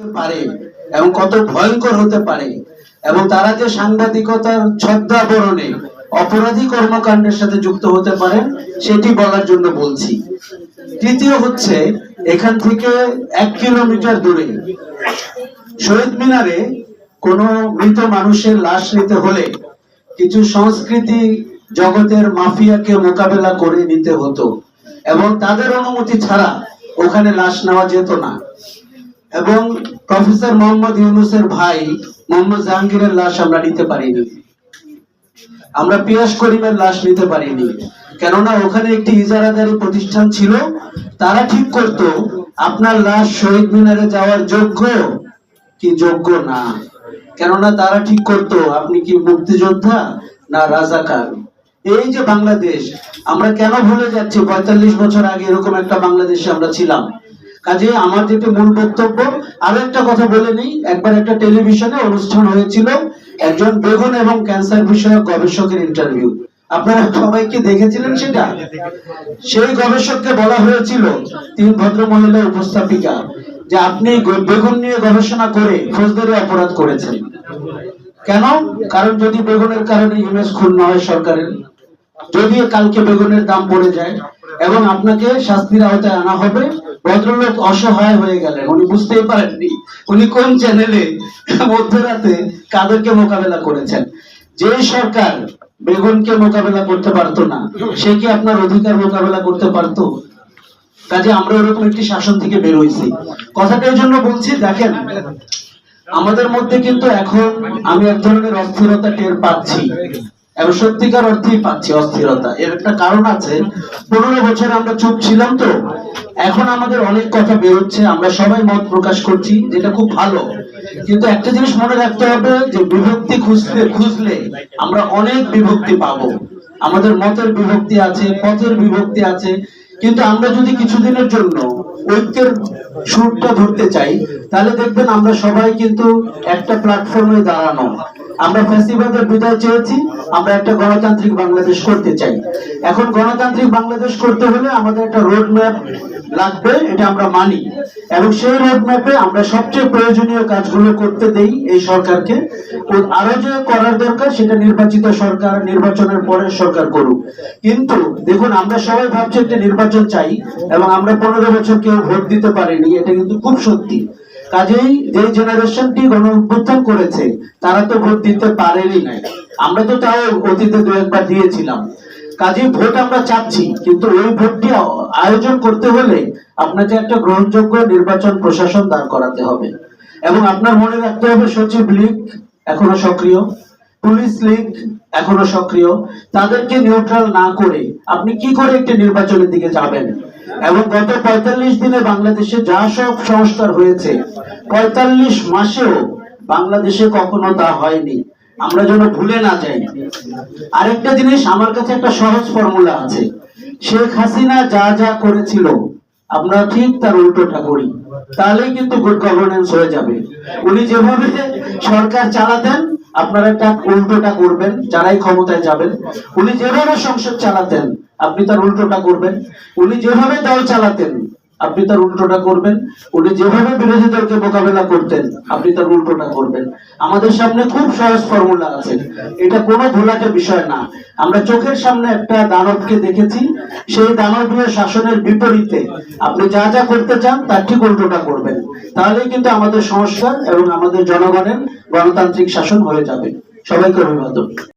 পারে এবং কত ভয়ঙ্কর হতে পারে। এবং তারা যে সাংবাদিকতার ছদ্মাবরণে অপরাধী কর্মকাণ্ডের সাথে যুক্ত হতে সেটি বলার জন্য বলছি। তৃতীয় হচ্ছে, এখান থেকে এক কিলোমিটার দূরে শহীদ মিনারে কোনো মৃত মানুষের লাশ নিতে হলে কিছু সংস্কৃতি জগতের মাফিয়াকে মোকাবেলা করে নিতে হতো। এবং তাদের অনুমতি ছাড়া ওখানে লাশ নেওয়া যেত না। এবং প্রফেসর মোহাম্মদ ইউনুসের ভাই মোহাম্মদ জাহাঙ্গীরের লাশ আমরা নিতে পারিনি। আমরা পিয়াস করিমের লাশ নিতে পারিনি। কেননা ওখানে একটি ইজারাদারি প্রতিষ্ঠান ছিল, তারা ঠিক করত, আপনার লাশ শহীদ মিনারে যাওয়ার যোগ্য কি যোগ্য না? কেননা তারা ঠিক করত, আপনি কি মুক্তিযোদ্ধা না রাজাকার? এই যে বাংলাদেশ, আমরা কেন ভুলে যাচ্ছি? পঁয়তাল্লিশ বছর আগে এরকম একটা বাংলাদেশে আমরা ছিলাম। কাজে আমার যেটা মূল বক্তব্য, আরও একটা কথা বলে নেই। একবার একটা টেলিভিশনে অনুষ্ঠান হয়েছিল একজন বেগুন এবং ক্যান্সার বিষয়ক গবেষকের ইন্টারভিউ আপনারা সবাই কি দেখেছিলেন সেটা? সেই গবেষককে বলা হয়েছিল তিন ভদ্র মহিলা উপস্থাপিকা, যে আপনি বেগুন নিয়ে গবেষণা করে ফৌজদারি অপরাধ করেছেন। কেন? কারণ যদি বেগুনের কারণে ইমেজ ক্ষুণ্ণ হয় সরকারের যদি কালকে বেগুনের দাম পড়ে যায় এবং আপনাকে শাস্তির আওতায় আনা হবে ভদ্রলোক অসহায় হয়ে গেলেন। উনি বুঝতেই পারেননি উনি কোন চ্যানেলে মধ্যরাতে কাদেরকে মোকাবেলা করেছেন। যে সরকার বেগুনকে মোকাবেলা করতে পারতো না, সে কি আপনার অধিকার মোকাবেলা করতে পারতো? কাজে আমরা ওরকম একটি শাসন থেকে বের হয়েছি। কথাটা এই জন্য বলছি, দেখেন, আমাদের মধ্যে কিন্তু এখন আমি এক ধরনের অস্থিরতা টের পাচ্ছি। এবং সত্যিকার অর্থেই পাচ্ছি অস্থিরতা। এর একটা কারণ আছে, পনেরো বছর আমরা চুপ ছিলাম তো এখন আমাদের অনেক কথা বেরোচ্ছে, আমরা সবাই মত প্রকাশ করছি, যেটা খুব ভালো। কিন্তু একটা জিনিস মনে রাখতে হবে যে বিভক্তি খুঁজতে খুঁজলে আমরা অনেক বিভক্তি পাবো। আমাদের মতের বিভক্তি আছে, পথের বিভক্তি আছে। কিন্তু আমরা যদি কিছুদিনের জন্য ঐক্যের সুরটা ধরতে চাই, তাহলে দেখবেন আমরা সবাই কিন্তু একটা প্ল্যাটফর্মে দাঁড়ানো। আমরা ফ্যাসিবাদের বিদায় চেয়েছি, আমরা একটা গণতান্ত্রিক বাংলাদেশ করতে চাই। এখন গণতান্ত্রিক বাংলাদেশ করতে হলে আমাদের একটা রোড ম্যাপ লাগবে, এটা আমরা মানি। এবং সেই রোড ম্যাপে আমরা সবচেয়ে প্রয়োজনীয় কাজগুলো করতে দেই এই সরকারকে। আরও যে করার দরকার, সেটা নির্বাচিত সরকার, নির্বাচনের পরে সরকার করুক। কিন্তু দেখুন, আমরা সবাই ভাবছি একটা নির্বাচন চাই, এবং আমরা পনেরো বছর কেউ ভোট দিতে পারিনি, এটা কিন্তু খুব সত্যি। কাজেই যে জেনারেশনটি গণ অভ্যুত্থান করেছে, তারা তো ভোট দিতে পারেনি। নাই আমরা তো তাও অতীতে দু একবার দিয়েছিলাম। কাজেই ভোট আমরা চাচ্ছি, কিন্তু ওই ভোটটি আয়োজন করতে হলে আপনাকে একটা গ্রহণযোগ্য নির্বাচন প্রশাসন দাঁড় করাতে হবে। এবং আপনার মনে রাখতে হবে, সচিব লীগ এখনও সক্রিয়, পুলিশ লীগ এখনও সক্রিয়, তাদেরকে নিউট্রাল না করে আপনি কি করে একটি নির্বাচনের দিকে যাবেন? এবং গত পঁয়তাল্লিশ দিনে বাংলাদেশে যা সব সংস্কার হয়েছে, পঁয়তাল্লিশ মাসেও বাংলাদেশে কখনো তা হয়নি। আমরা যেন ভুলে না যাই। আরেকটা জিনিস, আমার কাছে একটা সহজ ফর্মুলা আছে। শেখ হাসিনা যা যা করেছিল, আমরা ঠিক তার উল্টোটা করি। তাহলেই কিন্তু গুড গভর্নেন্স হয়ে যাবে। উনি যেভাবে সরকার চালাতেন, আপনারা তার উল্টোটা করবেন, যারাই ক্ষমতায় যাবেন। উনি যেভাবে সংসদ চালাতেন, আপনি তার উল্টোটা করবেন। উনি যেভাবে দল চালাতেন আপনি তার উল্টোটা করবেন। উনি যেভাবে বিরোধী দলকে মোকাবেলা করতেন, আপনি তার উল্টোটা করবেন। আমাদের সামনে খুব সহজ ফর্মুলা আছে। এটা কোনো ভোলাটে বিষয় না। আমরা চোখের সামনে একটা দানবকে দেখেছি। সেই দানবীয় শাসনের বিপরীতে আপনি যা যা করতে চান, তার ঠিক উল্টোটা করবেন। তাহলেই কিন্তু আমাদের সংস্কার এবং আমাদের জনগণের গণতান্ত্রিক শাসন হয়ে যাবে। সবাইকে অভিবাদন